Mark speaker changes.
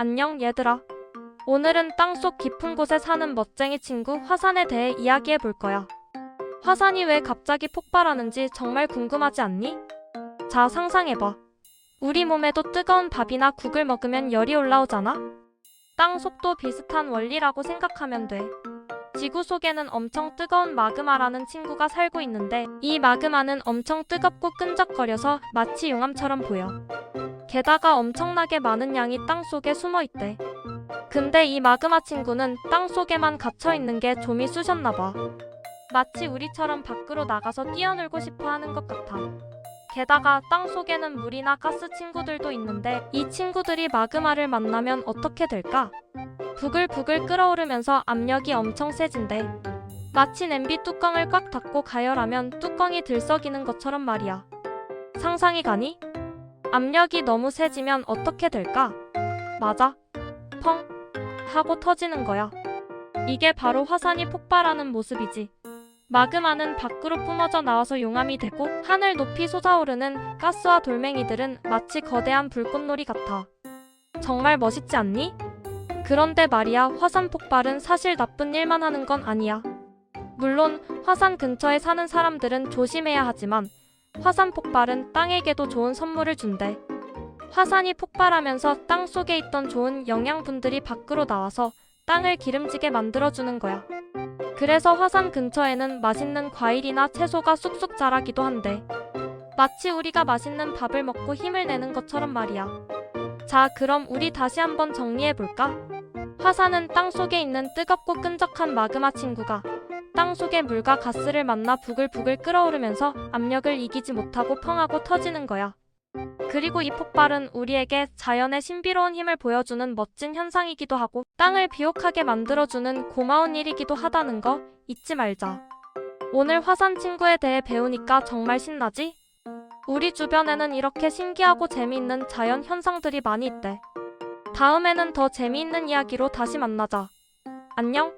Speaker 1: 안녕 얘들아. 오늘은 땅속 깊은 곳에 사는 멋쟁이 친구 화산에 대해 이야기해 볼 거야. 화산이 왜 갑자기 폭발하는지 정말 궁금하지 않니? 자, 상상해봐. 우리 몸에도 뜨거운 밥이나 국을 먹으면 열이 올라오잖아? 땅 속도 비슷한 원리라고 생각하면 돼. 지구 속에는 엄청 뜨거운 마그마라는 친구가 살고 있는데 이 마그마는 엄청 뜨겁고 끈적거려서 마치 용암처럼 보여. 게다가 엄청나게 많은 양이 땅 속에 숨어 있대. 근데 이 마그마 친구는 땅 속에만 갇혀 있는 게 좀이 쑤셨나 봐. 마치 우리처럼 밖으로 나가서 뛰어놀고 싶어 하는 것 같아. 게다가 땅 속에는 물이나 가스 친구들도 있는데 이 친구들이 마그마를 만나면 어떻게 될까? 부글부글 끓어오르면서 압력이 엄청 세진대. 마치 냄비 뚜껑을 꽉 닫고 가열하면 뚜껑이 들썩이는 것처럼 말이야. 상상이 가니? 압력이 너무 세지면 어떻게 될까? 맞아. 펑 하고 터지는 거야. 이게 바로 화산이 폭발하는 모습이지. 마그마는 밖으로 뿜어져 나와서 용암이 되고 하늘 높이 솟아오르는 가스와 돌멩이들은 마치 거대한 불꽃놀이 같아. 정말 멋있지 않니? 그런데 말이야, 화산 폭발은 사실 나쁜 일만 하는 건 아니야. 물론 화산 근처에 사는 사람들은 조심해야 하지만 화산 폭발은 땅에게도 좋은 선물을 준대. 화산이 폭발하면서 땅 속에 있던 좋은 영양분들이 밖으로 나와서 땅을 기름지게 만들어주는 거야. 그래서 화산 근처에는 맛있는 과일이나 채소가 쑥쑥 자라기도 한대. 마치 우리가 맛있는 밥을 먹고 힘을 내는 것처럼 말이야. 자, 그럼 우리 다시 한번 정리해 볼까? 화산은 땅 속에 있는 뜨겁고 끈적한 마그마 친구가 땅 속의 물과 가스를 만나 부글부글 끓어오르면서 압력을 이기지 못하고 펑하고 터지는 거야. 그리고 이 폭발은 우리에게 자연의 신비로운 힘을 보여주는 멋진 현상이기도 하고 땅을 비옥하게 만들어주는 고마운 일이기도 하다는 거 잊지 말자. 오늘 화산 친구에 대해 배우니까 정말 신나지? 우리 주변에는 이렇게 신기하고 재미있는 자연 현상들이 많이 있대. 다음에는 더 재미있는 이야기로 다시 만나자. 안녕!